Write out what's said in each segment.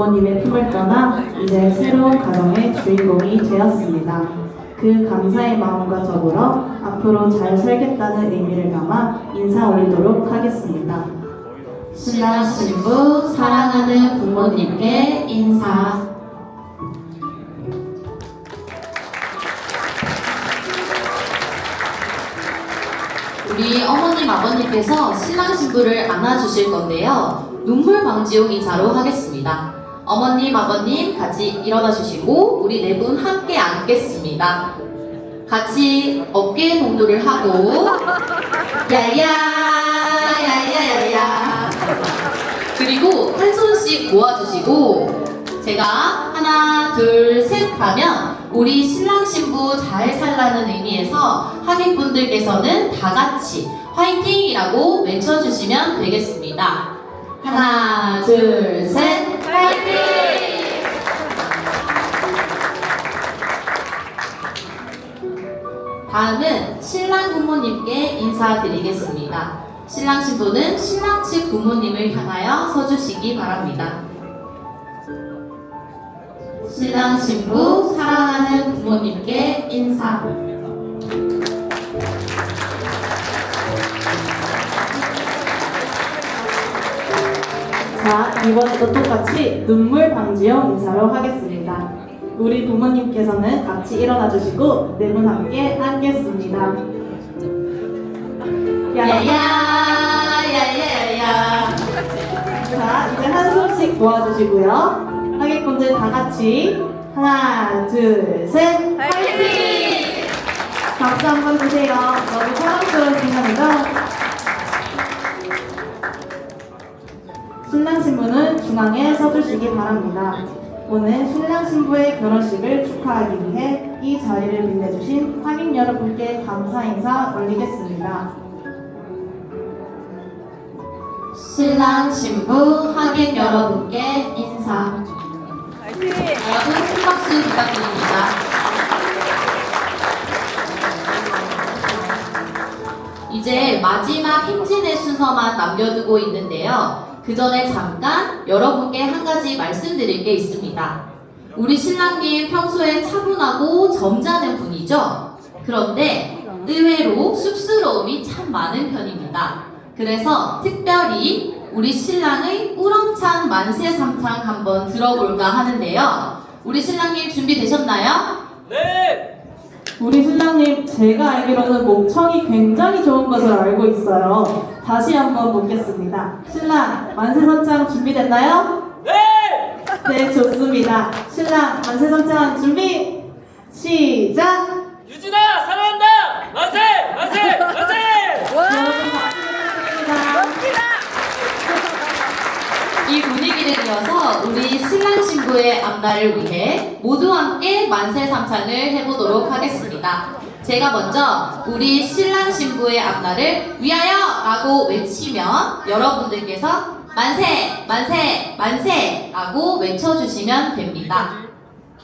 부모님의 품을 떠나 이제 새로운 가정의 주인공이 되었습니다. 그 감사의 마음과 더불어 앞으로 잘 살겠다는 의미를 담아 인사 올리도록 하겠습니다. 신랑 신부 사랑하는 부모님께 인사. 우리 어머님 아버님께서 신랑 신부를 안아주실 건데요. 눈물 방지용 인사로 하겠습니다. 어머님 아버님 같이 일어나 주시고 우리 네 분 함께 앉겠습니다. 같이 어깨 동무를 하고 야야 야야야야 그리고 한 손씩 모아주시고 제가 하나 둘 셋 하면 우리 신랑 신부 잘 살라는 의미에서 하객분들께서는 다 같이 화이팅이라고 외쳐주시면 되겠습니다. 하나 둘 다음은 신랑 부모님께 인사드리겠습니다. 신랑 신부는 신랑 측 부모님을 향하여 서주시기 바랍니다. 신랑 신부 사랑하는 부모님께 인사. 자, 이번에도 똑같이 눈물 방지용 인사로 하겠습니다. 우리 부모님께서는 같이 일어나 주시고 네 분 함께 앉겠습니다. 야, 야야야야야. 자, 이제 한 손씩 모아주시고요. 하객분들 다 같이 하나, 둘, 셋, 화이팅! 박수 한 번 주세요. 너무 사랑스러운 순간이죠? 신랑 신부는 중앙에 서주시기 바랍니다. 오늘 신랑 신부의 결혼식을 축하하기 위해 이 자리를 빛내주신 하객 여러분께 감사 인사 올리겠습니다. 신랑 신부 하객 여러분께 인사. 여러분 큰 박수 부탁드립니다. 이제 마지막 행진의 순서만 남겨두고 있는데요. 그 전에 잠깐 여러분께 한 가지 말씀드릴 게 있습니다. 우리 신랑님 평소에 차분하고 점잖은 분이죠? 그런데 의외로 쑥스러움이 참 많은 편입니다. 그래서 특별히 우리 신랑의 우렁찬 만세 삼창 한번 들어볼까 하는데요. 우리 신랑님 준비되셨나요? 네! 우리 신랑님, 제가 알기로는 목청이 굉장히 좋은 것을 알고 있어요. 다시 한번 묻겠습니다. 신랑, 만세선창 준비됐나요? 네! 네, 좋습니다. 신랑, 만세선창 준비, 시작! 유진아 사랑한다! 만세! 만세! 만세! 여러분. 이 분위기를 이어서 우리 신랑 신부의 앞날을 위해 모두 함께 만세 삼창을 해보도록 하겠습니다. 제가 먼저 우리 신랑 신부의 앞날을 위하여 라고 외치면 여러분들께서 만세, 만세, 만세 라고 외쳐주시면 됩니다.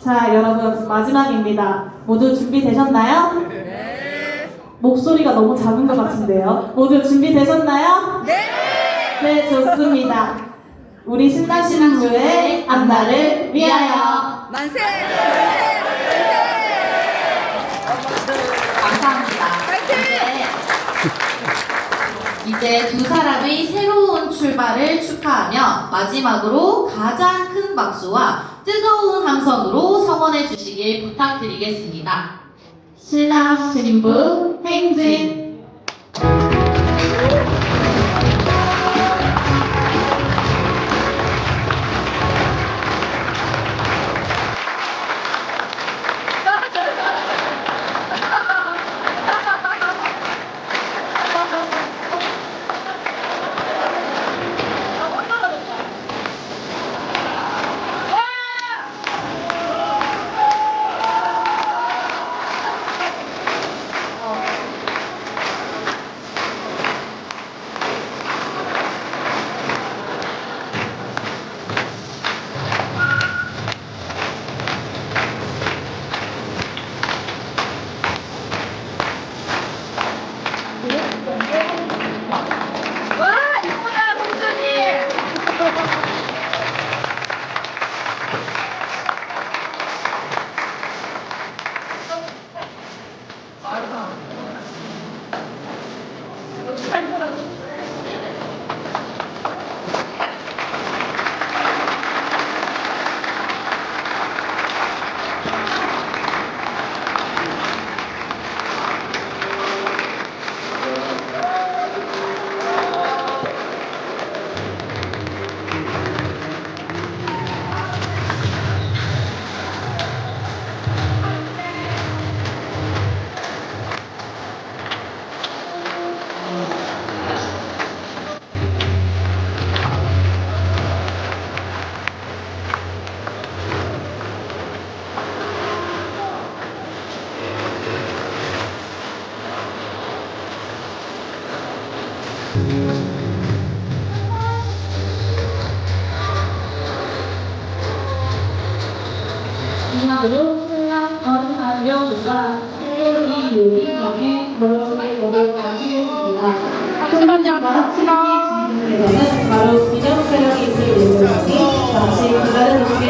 자, 여러분, 마지막입니다. 모두 준비되셨나요? 네. 목소리가 너무 작은 것 같은데요. 모두 준비되셨나요? 네! 네, 좋습니다. 우리 신랑 신부의 앞날을 위하여. 만세! 감사합니다. 이제, 이제 두 사람의 새로운 출발을 축하하며 마지막으로 가장 큰 박수와 뜨거운 함성으로 성원해 주시길 부탁드리겠습니다. 신랑 신부 থাকবো না 이상으로 신랑 어린아이여 누가 생명이 요리 경에 모욕의 모욕을 가지겠습니다. 잠시만요. 마지막 질문에서는 바로 비정세력이 있을 예정이니 잠시 기다려주시겠습니다.